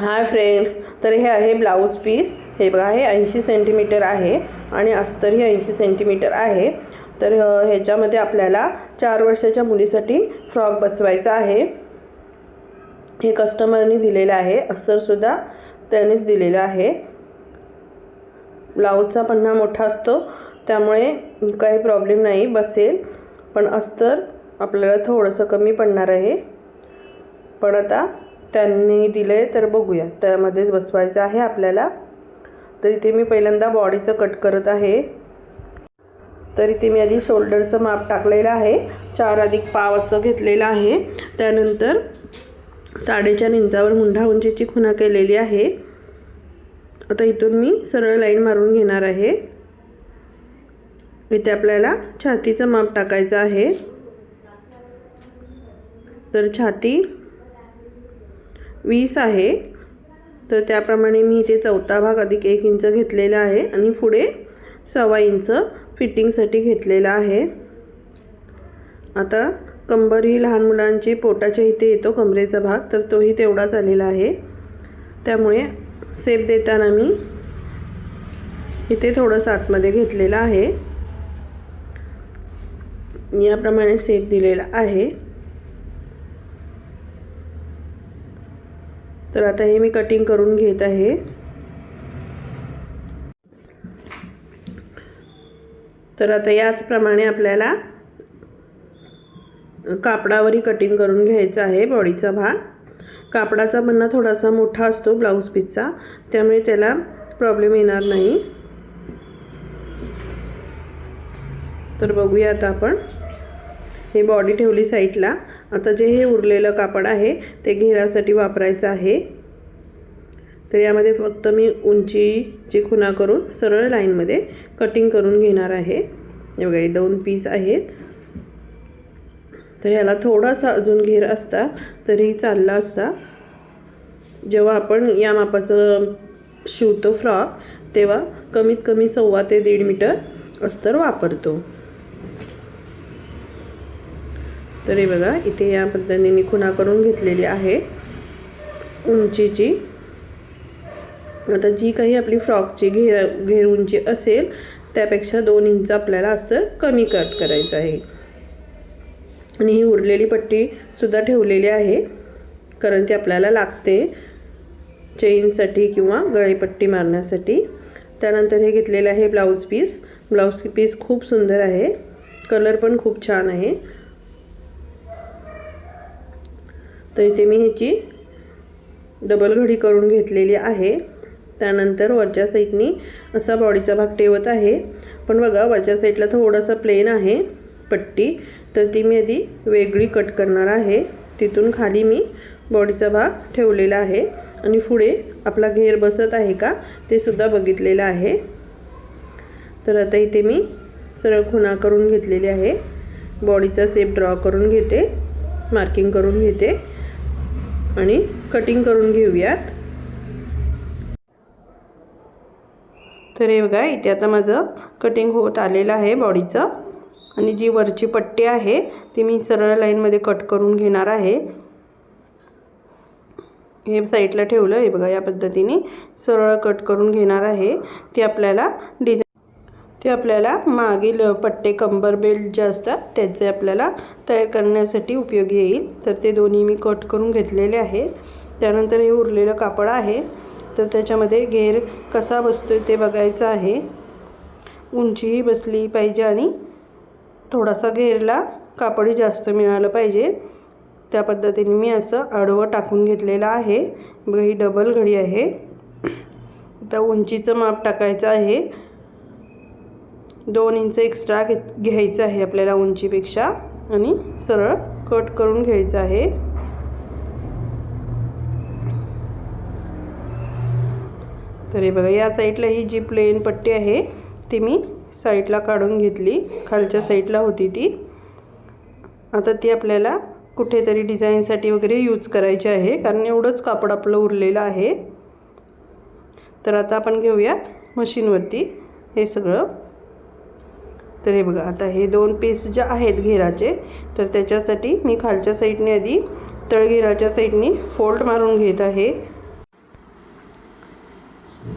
Hi friends तर हे आहे ब्लाऊज पीस. हे बघा हे ऐंशी सेंटीमीटर आहे आणि अस्तरही ऐंशी सेंटीमीटर आहे. तर ह्याच्यामध्ये आपल्याला चार वर्षाच्या मुलीसाठी फ्रॉक बसवायचा आहे. हे कस्टमरनी दिलेलं आहे. अस्तरसुद्धा त्यानेच दिलेलं आहे. ब्लाऊजचा पन्हा मोठा असतो त्यामुळे काही प्रॉब्लेम नाही बसेल. पण अस्तर आपल्याला थोडंसं कमी पडणार आहे. पण आता त्यांनी दिले तर बघूया. त्यामध्येच बसवायचं आहे आपल्याला. तर इथे मी पहिल्यांदा बॉडीचं कट करत आहे. तर इथे मी आधी शोल्डरचं माप टाकलेलं आहे. चार अधिक पाव असं घेतलेलं आहे. त्यानंतर साडेचार इंचावर मुंढा उंचीची खुणा केलेली आहे. आता इथून मी सरळ लाईन मारून घेणार आहे. इथे आपल्याला छातीचं माप टाकायचं आहे. तर छाती वीस आहे. तर त्याप्रमाणे मी इथे चौथा भाग अधिक एक इंच घेतलेला आहे आणि पुढे सव्वा इंच फिटिंगसाठी घेतलेला आहे. आता कंबर ही लहान मुलांची पोटाच्या इथे येतो कमरेचा भाग तर तोही तेवढाच आलेला आहे. त्यामुळे सेप देताना मी इथे थोडंसं आतमध्ये घेतलेलं आहे. याप्रमाणे सेप दिलेला आहे. तर आता हे मी कटिंग करून घेत आहे. तर आता याचप्रमाणे आपल्याला कापडावरही कटिंग करून घ्यायचं आहे बॉडीचा भाग. कापडाचा बन्ना थोडासा मोठा असतो ब्लाऊज पीसचा त्यामुळे त्याला प्रॉब्लेम येणार नाही. तर बघूया आता आपण. हे बॉडी ठेवली साईडला आता जे हे उरलेलं कापड आहे ते घेरासाठी वापरायचं आहे. तर यामध्ये फक्त मी उंचीची खुणा करून सरळ लाईनमध्ये कटिंग करून घेणार आहे. हे बघा हे दोन पीस आहेत. तर याला थोडासा अजून घेर असता तरी चालला असता जेव्हा आपण या मापाचं शिवतो फ्रॉक तेव्हा कमीत कमी सव्वा ते दीड मीटर अस्तर वापरतो. तर हे बघा इथे या पद्धतीने खुणा करून घेतलेली आहे उंचीची. आता जी काही आपली फ्रॉकची घेर घेर उंची असेल त्यापेक्षा दोन इंच आपल्याला अस्तर कमी कट करायचं आहे. आणि ही उरलेली पट्टीसुद्धा ठेवलेली आहे कारण ती आपल्याला लागते चेनसाठी किंवा गळीपट्टी मारण्यासाठी. त्यानंतर हे घेतलेलं आहे ब्लाऊज पीस. ब्लाऊज पीस खूप सुंदर आहे. कलर पण खूप छान आहे. तर इथे मी ह्याची डबल घडी करून घेतलेली आहे. त्यानंतर वरच्या साईडनी असा बॉडीचा भाग ठेवत आहे. पण बघा वरच्या साईडला थोडंसं प्लेन आहे पट्टी. तर ती मी आधी वेगळी कट करणार आहे. तिथून खाली मी बॉडीचा भाग ठेवलेला आहे. आणि पुढे आपला घेर बसत आहे का ते सुद्धा बघितलेलं आहे. तर आता इथे मी सरळ खुणा करून घेतलेली आहे. बॉडीचा सेप ड्रॉ करून घेते. मार्किंग करून घेते. आणि कटिंग करून घेऊयात. तर हे बघा इथे आता माझं कटिंग होत आलेलं आहे बॉडीचं आणि जी वरची पट्टी आहे ती मी सरळ लाईनमध्ये कट करून घेणार आहे. हे साईडला ठेवलं हे बघा या पद्धतीने सरळ कट करून घेणार आहे. ती आपल्याला डिझाईन ते आपल्याला मागील पट्टे कंबर बेल्ट जे असतात त्याचे आपल्याला तयार करण्यासाठी उपयोगी येईल. तर ते दोन्ही मी कट करून घेतलेले आहेत. त्यानंतर हे उरलेलं कापड आहे. तर त्याच्यामध्ये घेर कसा बसतो आहे ते बघायचं आहे. उंचीही बसली पाहिजे आणि थोडासा घेरला कापडही जास्त मिळालं पाहिजे. त्या पद्धतीने मी असं आडवं टाकून घेतलेलं आहे. बघ ही डबल घडी आहे. त्या उंचीचं माप टाकायचं आहे. दोन इंच एक्स्ट्रा घे घ्यायचं आहे आपल्याला उंचीपेक्षा. आणि सरळ कट करून घ्यायचं आहे. तर हे बघा या साईडला ही जी प्लेन पट्टी आहे ती मी साईडला काढून घेतली. खालच्या साईडला होती ती. आता ती आपल्याला कुठेतरी डिझाईनसाठी वगैरे यूज करायची आहे कारण एवढंच कापड आपलं उरलेलं आहे. तर आता आपण घेऊयात मशीनवरती हे सगळं तर हे बघा आता हे दोन पीस जे आहेत घेराचे तर त्याच्यासाठी मी खालच्या साईडने आधी तळघेराच्या साईडने फोल्ड मारून घेत आहे.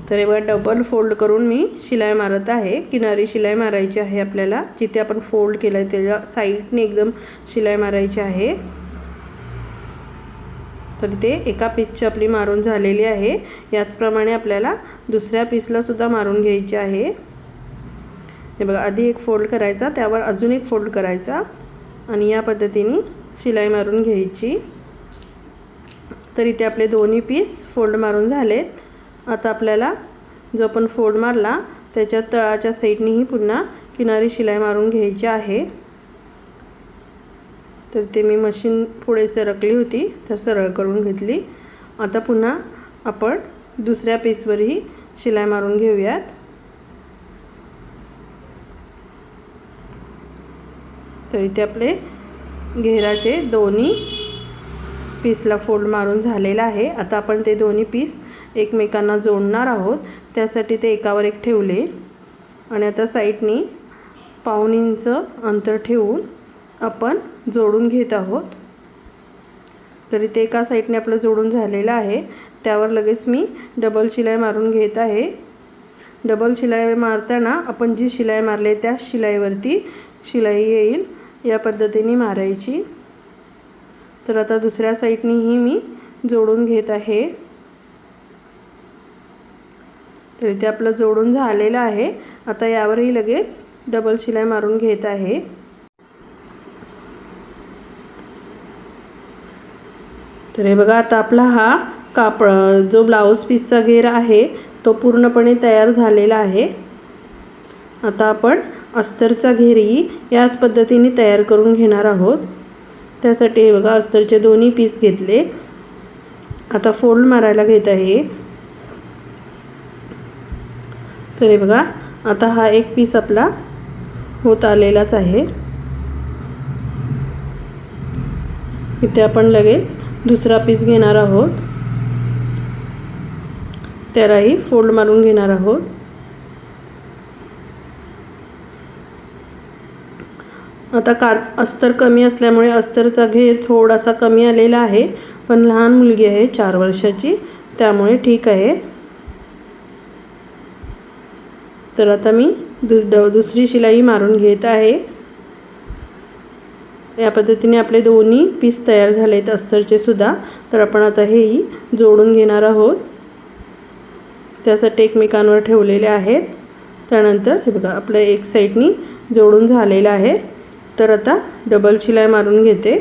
तर हे बघा डबल फोल्ड करून मी शिलाई मारत आहे. किनारी शिलाई मारायची आहे आपल्याला. जिथे आपण फोल्ड केलं आहे त्याच्या साईडने एकदम शिलाई मारायची आहे. तर ते एका पीसची आपली मारून झालेली आहे. याचप्रमाणे आपल्याला दुसऱ्या पीसलासुद्धा मारून घ्यायची आहे. हे बघा आधी एक फोल्ड करायचा त्यावर अजून एक फोल्ड करायचा आणि या पद्धतीने शिलाई मारून घ्यायची. तर इथे आपले दोन्ही पीस फोल्ड मारून झालेत. आता आपल्याला जो आपण फोल्ड मारला त्याच्या तळाच्या साईडनेही पुन्हा किनारी शिलाई मारून घ्यायची आहे. तर ते मी मशीन पुढे सरकली होती तर सरळ करून घेतली. आता पुन्हा आपण दुसऱ्या पीसवरही शिलाई मारून घेऊयात. तर इथे आपले घेराचे दोन्ही पीसला फोल्ड मारून झालेला आहे. आता आपण ते दोन्ही पीस एकमेकांना जोडणार आहोत. त्यासाठी ते एकावर एक ठेवले. आणि आता साईडनी पाऊन इंच अंतर ठेवून आपण जोडून घेत आहोत. तरी ते एका साईडने आपलं जोडून झालेलं आहे. त्यावर लगेच मी डबल शिलाई मारून घेत आहे. डबल शिलाई मारताना आपण जी शिलाई मारली त्याच शिलाईवरती शिलाई येईल. या पद्धतीने मारायची. तर आता दुसऱ्या साईडनेही मी जोडून घेत आहे. तर इथे आपलं जोडून झालेलं आहे. आता यावरही लगेच डबल शिलाई मारून घेत आहे. तर हे बघा आता आपला हा कापड जो ब्लाऊज पीसचा घेर आहे तो पूर्णपणे तयार झालेला आहे. आता आपण अस्तरचा घेरही याच पद्धतीने तयार करून घेणार आहोत. त्यासाठी हे बघा अस्तरचे दोन्ही पीस घेतले. आता फोल्ड मारायला घेत आहे. तर हे बघा आता हा एक पीस आपला होत आलेलाच आहे. इथे आपण लगेच दुसरा पीस घेणार आहोत. त्यालाही फोल्ड मारून घेणार आहोत. आता का अस्तर कमी असल्यामुळे अस्तरचा घेर थोडासा कमी आलेला आहे. पण लहान मुलगी आहे चार वर्षाची. त्यामुळे ठीक आहे. तर आता मी दु दुसरी शिलाई मारून घेत आहे. या पद्धतीने आपले दोन्ही पीस तयार झाले आहेत अस्तरचे सुद्धा. तर आपण आता हेही जोडून घेणार आहोत. त्यासाठी एकमेकांवर ठेवलेले आहेत. त्यानंतर हे बघा आपलं एक साईडनी जोडून झालेलं आहे. तर आता डबल शिलाई मारून घेते.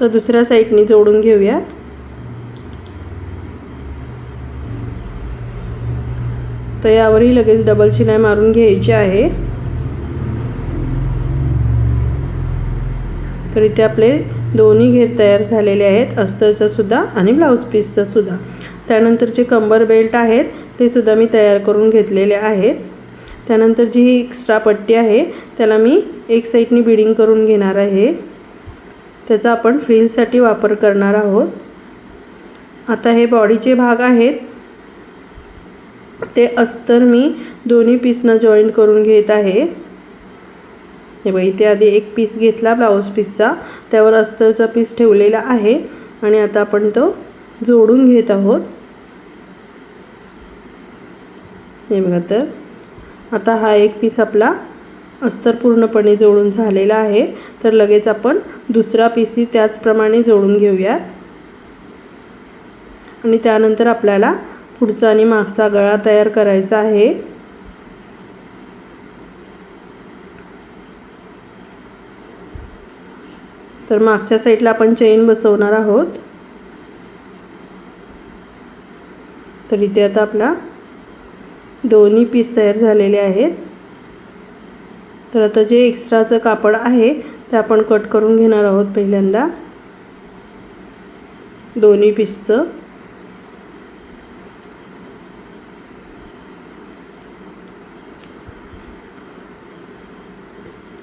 तर दुसऱ्या साईडने जोडून घेऊयात. तर यावरही लगेच डबल शिलाई मारून घ्यायची आहे. तर इथे आपले दोन्ही घेर तयार झालेले आहेत अस्तरचा सुद्धा आणि ब्लाऊज पीसचा सुद्धा. त्यानंतर जे कंबर बेल्ट आहेत ते सुद्धा मी तयार करून घेतलेले आहेत. त्यानंतर जी ही एक्स्ट्रा पट्टी आहे त्याला मी एक साईडनी बिडिंग करून घेणार आहे. त्याचा आपण फ्रीलसाठी वापर करणार आहोत. आता हे बॉडीचे भाग आहेत. ते अस्तर मी दोन्ही पीसनं जॉईन करून घेत आहे. हे बघ इथे आधी एक पीस घेतला ब्लाऊज पीसचा त्यावर अस्तरचा पीस ठेवलेला आहे आणि आता आपण तो जोडून घेत आहोत. हे बघा तर. आता हा एक पीस आपला अस्तर पूर्णपणे जोडून झालेला आहे. तर लगेच आपण दुसरा पीसही त्याचप्रमाणे जोडून घेऊयात. आणि त्यानंतर आपल्याला पुढचा आणि मागचा गळा तयार करायचा आहे. तर मागच्या साईडला आपण चेन बसवणार आहोत. तर इथे आता आपला दोन्ही पीस तयार झालेले आहेत. तर आता जे एक्स्ट्राचं कापड आहे ते आपण कट करून घेणार आहोत पहिल्यांदा. दोन्ही पीसचं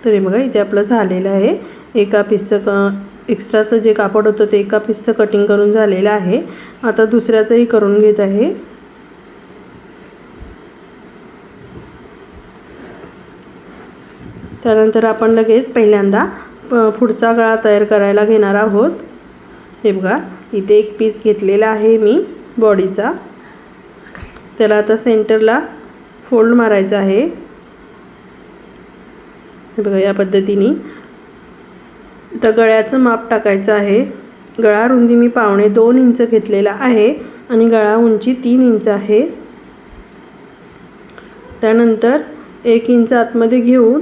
तर हे बघा इथे आपलं झालेलं आहे. एका पीसचं क एक्स्ट्राचं जे कापड होतं ते एका पीसचं कटिंग करून झालेलं आहे. आता दुसऱ्याचंही करून घेत आहे. त्यानंतर आपण लगेच पहिल्यांदा प पुढचा गळा तयार करायला घेणार आहोत. हे बघा इथे एक पीस घेतलेला आहे मी बॉडीचा त्याला आता सेंटरला फोल्ड मारायचा आहे. हे बघा या पद्धतीने. आता गळ्याचं माप टाकायचं आहे. गळा रुंदी मी पावणे दोन इंच घेतलेला आहे आणि गळा उंची तीन इंच आहे. त्यानंतर एक इंच आतमध्ये घेऊन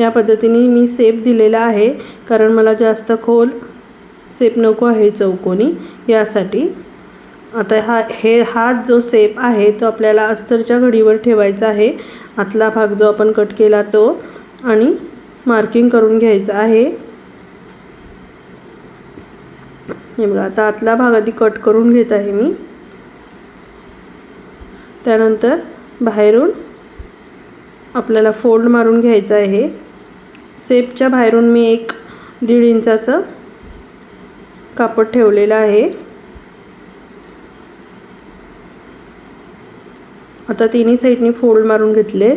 या पद्धतीने मी सेप दिलेला आहे. कारण मला जास्त खोल सेप नको आहे चौकोनी. यासाठी आता हा हे हा जो सेप आहे तो आपल्याला अस्तरच्या घडीवर ठेवायचा आहे. आतला भाग जो आपण कट केला तो आणि मार्किंग करून घ्यायचा आहे. हे बघा आता आतला भाग आधी कट करून घेत आहे मी. त्यानंतर बाहेरून आपल्याला फोल्ड मारून घ्यायचं आहे. सेपच्या बाहेरून मी एक दीड इंचाचं कापड ठेवलेलं आहे. आता तिन्ही साईडनी फोल्ड मारून घेतले.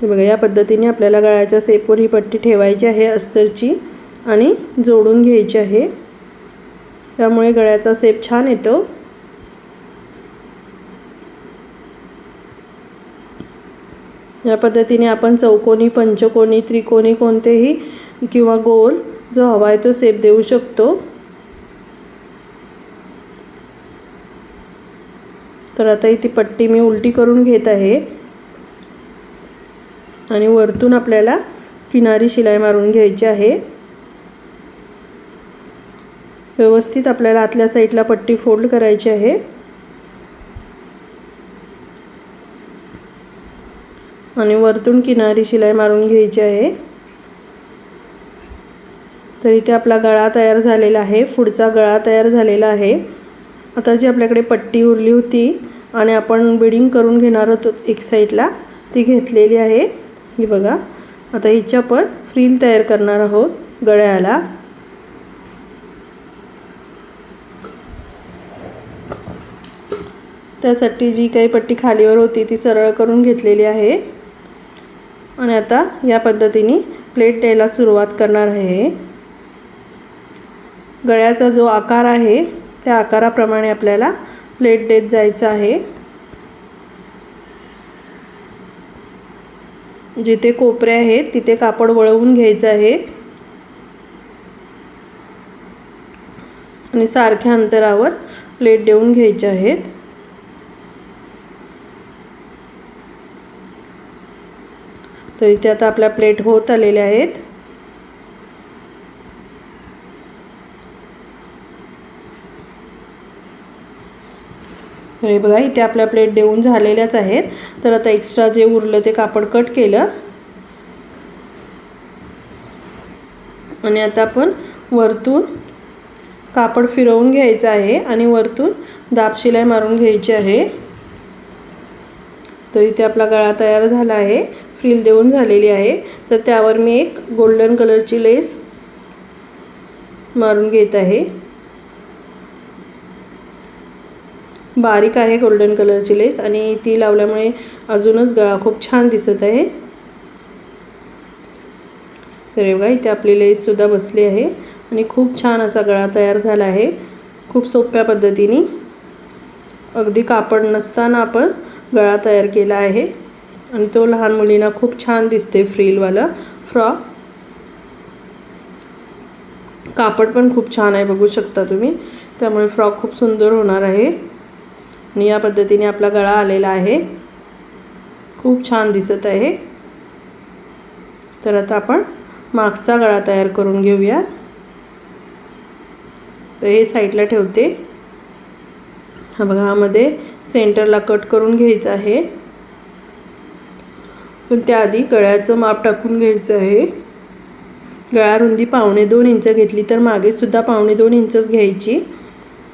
हे बघा या पद्धतीने आपल्याला गळ्याच्या सेपवर ही पट्टी ठेवायची आहे अस्तरची आणि जोडून घ्यायची आहे. त्यामुळे गळ्याचा सेप छान येतो. या पद्धतीने आपण चौकोनी पंचकोनी त्रिकोणी कोणतेही किंवा गोल जो हवा आहे तो सेप देऊ शकतो. तर आता इथे पट्टी मी उलटी करून घेत आहे. आणि वरतून आपल्याला किनारी शिलाई मारून घ्यायची आहे. व्यवस्थित आपल्याला आतल्या साईडला पट्टी फोल्ड करायची आहे. आणि वरतून किनारी शिलाई मारून घ्यायची आहे. तर इथे आपला गळा तयार झालेला आहे. पुढचा गळा तयार झालेला आहे. आता जी आपल्याकडे पट्टी उरली होती आणि आपण बिडिंग करून घेणार होतो एक साईडला ती घेतलेली आहे. ही बघा. आता हिची आपण फ्रील तयार करणार आहोत गळ्याला. त्यासाठी जी काही पट्टी खालीवर होती ती सरळ करून घेतलेली आहे. आणि आता या पद्धतीने प्लेट द्यायला सुरुवात करणार आहे. गळ्याचा जो आकार आहे त्या आकाराप्रमाणे आपल्याला प्लेट देत जायचं आहे. जिथे कोपरे आहेत तिथे कापड वळवून घ्यायचं आहे. आणि सारख्या अंतरावर प्लेट देऊन घ्यायचे आहेत. तर इथे आता आपल्या प्लेट होत आलेल्या आहेत. तर हे बघा इथे आपल्या प्लेट देऊन झालेल्याच आहेत. तर आता एक्स्ट्रा जे उरलं ते कापड कट केलं. आणि आता आपण वरतून कापड फिरवून घ्यायचं आहे आणि वरतून दाब शिलाई मारून घ्यायची आहे. तर इथे आपला गळा तयार झाला आहे. फ्रिल देऊन झालेली आहे. तर त्यावर मी एक गोल्डन कलरची लेस मारून घेत आहे. बारीक आहे गोल्डन कलरची लेस आणि ती लावल्यामुळे अजूनच गळा खूप छान दिसत आहे. तर बघा इथे आपली लेससुद्धा बसली आहे आणि खूप छान असा गळा तयार झाला आहे. खूप सोप्या पद्धतीने. अगदी कापड नसताना आपण गळा तयार केला आहे. आणि तो लहान मुलींना खूप छान दिसते फ्रीलवाला. फ्रॉक. कापड पण खूप छान आहे बघू शकता तुम्ही. त्यामुळे फ्रॉक खूप सुंदर होणार आहे. आणि या पद्धतीने आपला गळा आलेला आहे. खूप छान दिसत आहे. तर आता आपण मागचा गळा तयार करून घेऊयात. तर हे साईडला ठेवते. हा बघा ह्यामध्ये सेंटरला कट करून घ्यायचं आहे. पण त्याआधी गळ्याचं माप टाकून घ्यायचं आहे. गळा रुंदी पावणे दोन इंच घेतली तर मागेसुद्धा पावणे दोन इंचच घ्यायची.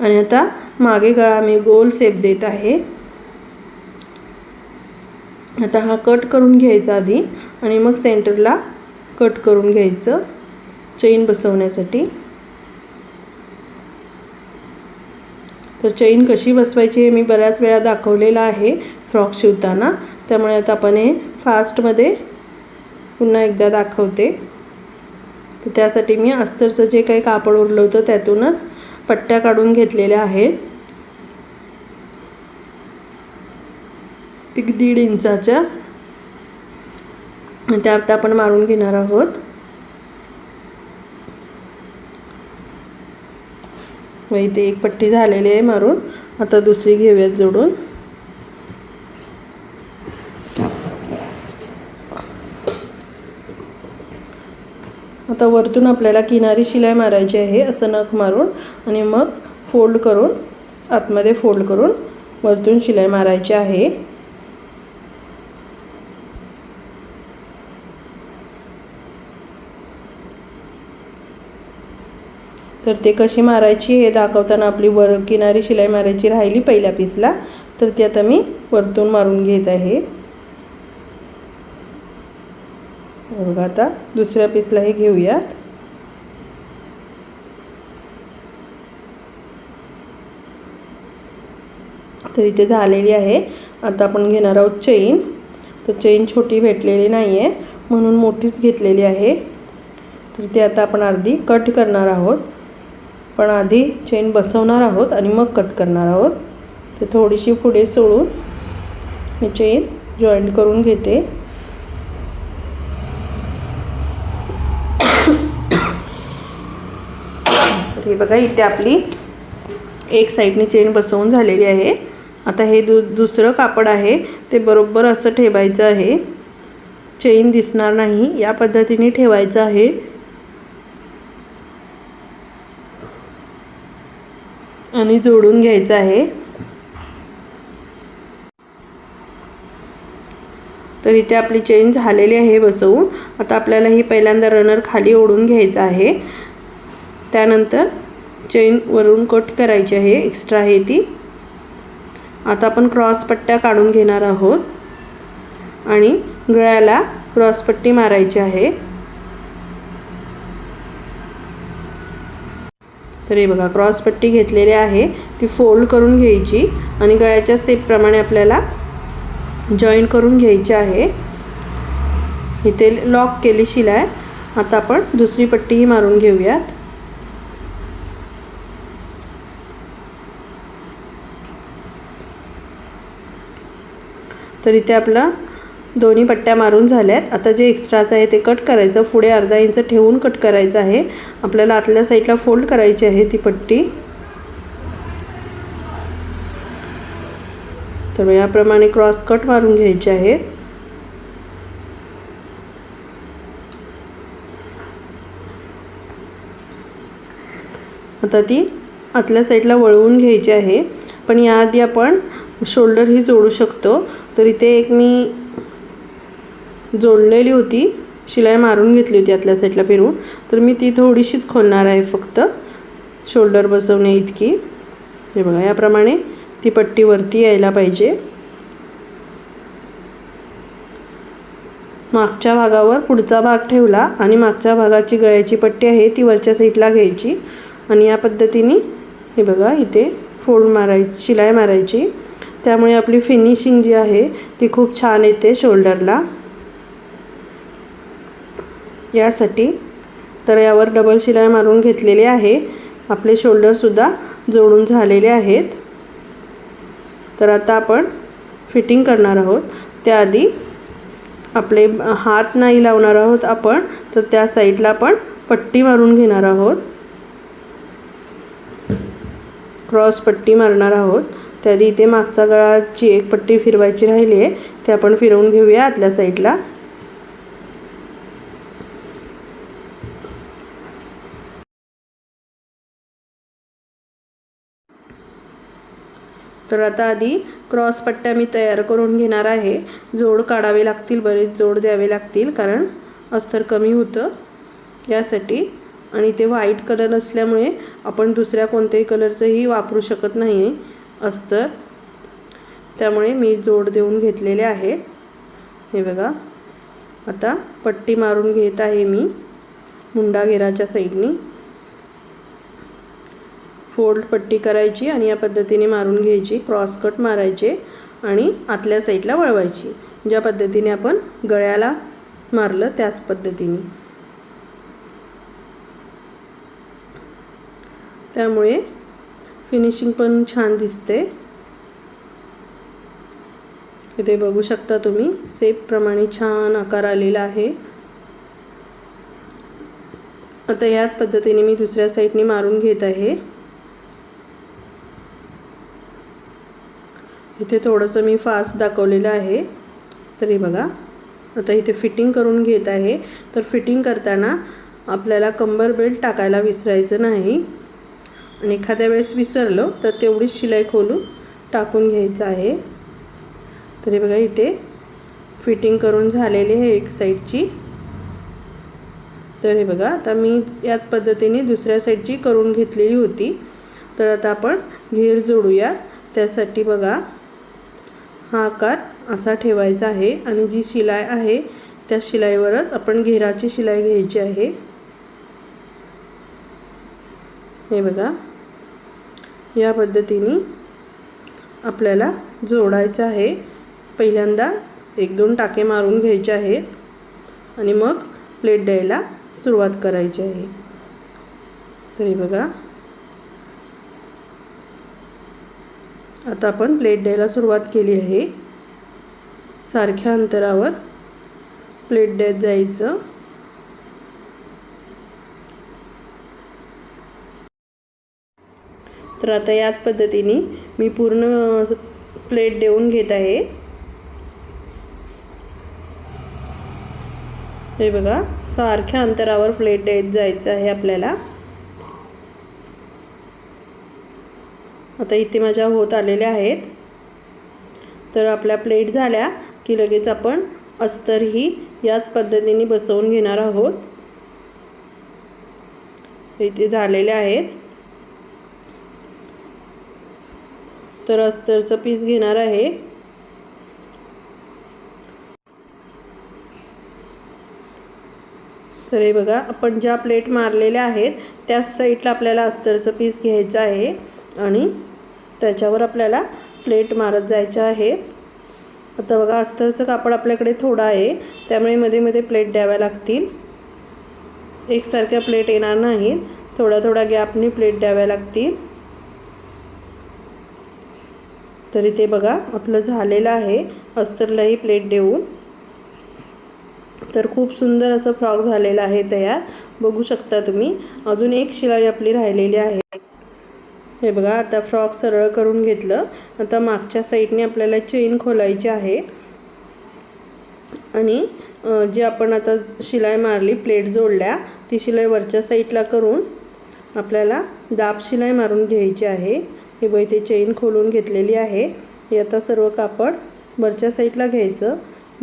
आणि आता मागे गळा मी गोल सेप देत आहे. आता हा कट करून घ्यायचा आधी आणि मग सेंटरला कट करून घ्यायचं. चेन बसवण्यासाठी. तर चेन कशी बसवायची हे मी बऱ्याच वेळा दाखवलेलं आहे. फ्रॉक शिवताना. त्यामुळे आता आपण हे फास्टमध्ये पुन्हा एकदा दाखवते. तर त्यासाठी मी अस्तरचं जे काही कापड उरलं होतं त्यातूनच पट्ट्या काढून घेतलेल्या आहेत. एक दीड इंचाच्या. त्या आता आपण मारून घेणार आहोत. व इथे एक पट्टी झालेली आहे मारून. आता दुसरी घेऊयात जोडून. आता वरतून आपल्याला किनारी शिलाई मारायची आहे असं नख मारून आणि मग फोल्ड करून आतमध्ये फोल्ड करून वरतून शिलाई मारायची आहे. तर ते कशी मारायची हे दाखवताना आपली वर किनारी शिलाई मारायची राहिली पहिल्या पीसला तर ती आता मी वरतून मारून घेत आहे. बघा आता दुसऱ्या पीसलाही घेऊयात. तर इथे झालेली आहे. आता आपण घेणार आहोत चेन तर चेन छोटी भेटलेली नाही आहे म्हणून मोठीच घेतलेली आहे. तर ते आता आपण अर्धी कट करणार आहोत. पण आधी चेन बसवणार आहोत आणि मग कट करणार आहोत. तर थोडीशी पुढे सोडून मी चेन जॉईंट करून घेते. हे बघा इथे आपली एक साईडने चेन बसवून झालेली आहे. आता हे दु दुसरं कापड आहे. ते बरोबर असं ठेवायचं आहे. चेन दिसणार नाही. या पद्धतीने ठेवायचं आहे. आणि जोडून घ्यायचं आहे. तर इथे आपली चेन झालेली आहे बसवून. आता आपल्याला ही पहिल्यांदा रनर खाली ओढून घ्यायचं आहे. त्यानंतर चेन वरून कट करायची आहे. एक्स्ट्रा आहे ती. आता आपण क्रॉस पट्ट्या काढून घेणार आहोत. आणि गळ्याला क्रॉसपट्टी मारायची आहे. तर हे बघा क्रॉसपट्टी घेतलेली आहे. ती फोल्ड करून घ्यायची आणि गळ्याच्या सेपप्रमाणे आपल्याला जॉईन करून घ्यायची आहे. इथे लॉक केली शिलाय आता आपण दुसरी पट्टीही मारून घेऊयात. तर इथे आपला दोन्ही पट्ट्या मारून झाल्यात. आता जे एक्स्ट्राचं आहे ते कट करायचं. पुढे अर्धा इंच ठेवून कट करायचं आहे. आपल्याला आतल्या साईडला फोल्ड करायची आहे ती पट्टी. तर याप्रमाणे क्रॉस कट मारून घ्यायचे आहेत आता ती आतल्या साईडला वळवून घ्यायची आहे. पण याआधी आपण शोल्डर ही जोडू शकतो. तर इथे एक मी जोडलेली होती. शिलाई मारून घेतली होती आतल्या साईडला फिरून तर मी ती थोडीशीच खोलणार आहे फक्त. शोल्डर बसवणे इतकी. हे बघा याप्रमाणे ती पट्टी वरती यायला पाहिजे. मागच्या भागावर पुढचा भाग ठेवला आणि मागच्या भागाची गळ्याची पट्टी आहे ती वरच्या साईडला घ्यायची. आणि या पद्धतीने हे बघा इथे फोल्ड मारायची शिलाई मारायची. त्यामुळे आपली फिनिशिंग जी आहे ती खूप छान येते शोल्डरला यासाठी तर यावर डबल शिलाई मारून घेतलेली आहे. आपले शोल्डरसुद्धा जोडून झालेले आहेत. तर आता आपण फिटिंग करणार आहोत. त्याआधी आपले हात नाही लावणार आहोत आपण तर त्या साईडला आपण पट्टी मारून घेणार आहोत. क्रॉस पट्टी मारणार आहोत. त्याआधी इथे मागचा गळाची एक पट्टी फिरवायची राहिली आहे ते आपण फिरवून घेऊया आतल्या साईडला. तर आता आधी क्रॉस पट्ट्या मी तयार करून घेणार आहे. जोड काढावे लागतील बरेच जोड द्यावे लागतील कारण अस्तर कमी होतं यासाठी. आणि ते व्हाईट कलर असल्यामुळे आपण दुसऱ्या कोणत्याही कलरचंही वापरू शकत नाही. अस्तर त्यामुळे मी जोड देऊन घेतलेले आहे. हे बघा. आता पट्टी मारून घेत आहे मी मुंडा घेराच्या साईडनी. फोल्ड पट्टी करायची आणि या पद्धतीने मारून घ्यायची. क्रॉस कट मारायचे आणि आतल्या साईडला वळवायची. ज्या पद्धतीने आपण गळ्याला मारलं त्याच पद्धतीने. त्यामुळे फिनिशिंग पण छान दिसते. इथे बघू शकता तुम्ही सेपप्रमाणे छान आकार आलेला आहे. आता याच पद्धतीने मी दुसऱ्या साईडने मारून घेत आहे. इथे थोडंसं मी फास्ट दाखवलेलं आहे. तरी बघा आता इथे फिटिंग करून घेत आहे. तर फिटिंग करताना आपल्याला कंबर बेल्ट टाकायला विसरायचं नाही. आणि एखाद्या वेळेस विसरलो तर तेवढीच शिलाई खोलून टाकून घ्यायचं आहे. तरी बघा इथे फिटिंग करून झालेली आहे एक साईडची तर हे बघा आता मी याच पद्धतीने दुसऱ्या साईडची करून घेतलेली होती. तर आता आपण घेर जोडूया. त्यासाठी बघा हा आकार असा ठेवायचा आहे आणि जी शिलाई आहे त्या शिलाईवरच आपण घेराची शिलाई घ्यायची आहे. हे बघा या पद्धतीने आपल्याला जोडायचं आहे. पहिल्यांदा एक दोन टाके मारून घ्यायचे आहेत आणि मग प्लेट द्यायला सुरुवात करायची आहे. तरी बघा. आता आपण प्लेट द्यायला सुरुवात केली आहे. सारख्या अंतरावर प्लेट द्यायत तर आता याच पद्धतीने मी पूर्ण प्लेट देऊन घेत आहे. हे बघा सारख्या अंतरावर प्लेट देत जायचं आहे आपल्याला. आता इथे माझ्या होत आलेल्या आहेत. तर आपल्या प्लेट झाल्या की लगेच आपण अस्तर ही याच पद्धतीने बसवून घेणार आहोत. इथे झालेले आहेत. तर अस्तरचं पीस घेणार आहे. तर हे बघा आपण ज्या प्लेट मारलेल्या आहेत त्याच साईडला आपल्याला अस्तरचं पीस घ्यायचं आहे आणि त्याच्यावर आपल्याला प्लेट मारत जायचं आहे. आता बघा अस्तरचं कापड आपल्याकडे थोडं आहे त्यामुळे मध्ये मध्ये प्लेट द्याव्या लागतील. एकसारख्या प्लेट येणार नाहीत थोड्या थोड्या गॅपने प्लेट द्याव्या लागतील. तरी ते बघा आपलं झालेलं आहे. अस्तरलाही प्लेट देऊन. तर खूप सुंदर असं फ्रॉक झालेलं आहे तयार. बघू शकता तुम्ही. अजून एक शिलाई आपली राहिलेली आहे. हे बघा आता फ्रॉक सरळ करून घेतलं. आता मागच्या साईडने आपल्याला चेन खोलायची आहे. आणि जे आपण आता शिलाई मारली प्लेट जोडल्या ती शिलाई वरच्या साईडला करून आपल्याला दाब शिलाई मारून घ्यायची आहे. हे बघ इथे चेन खोलून घेतलेली आहे. हे आता सर्व कापड वरच्या साईडला घ्यायचं.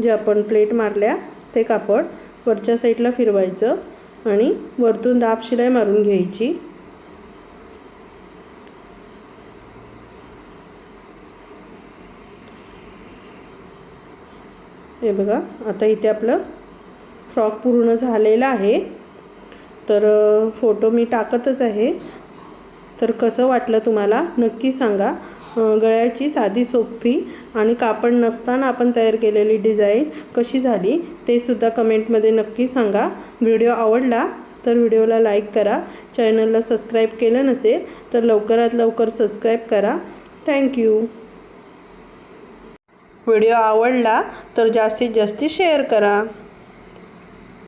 जे आपण प्लेट मारल्या ते कापड वरच्या साईडला फिरवायचं आणि वरतून दाब शिलाई मारून घ्यायची. हे बघा आता इथे आपलं फ्रॉक पूर्ण झालेला आहे. तर फोटो मी टाकतच आहे. तर कसं वाटलं तुम्हाला? नक्की सांगा. गळ्याची साधी सोपी आणि कापड नसताना आपण तयार केलेली डिझाईन कशी झाली ते सुद्धा कमेंटमध्ये नक्की सांगा. व्हिडिओ आवडला तर व्हिडिओला लाईक करा. चॅनलला सबस्क्राईब केलं नसेल तर लवकरात लवकर सबस्क्राईब करा. थँक्यू व्हिडिओ आवडला तर जास्तीत जास्त शेअर करा.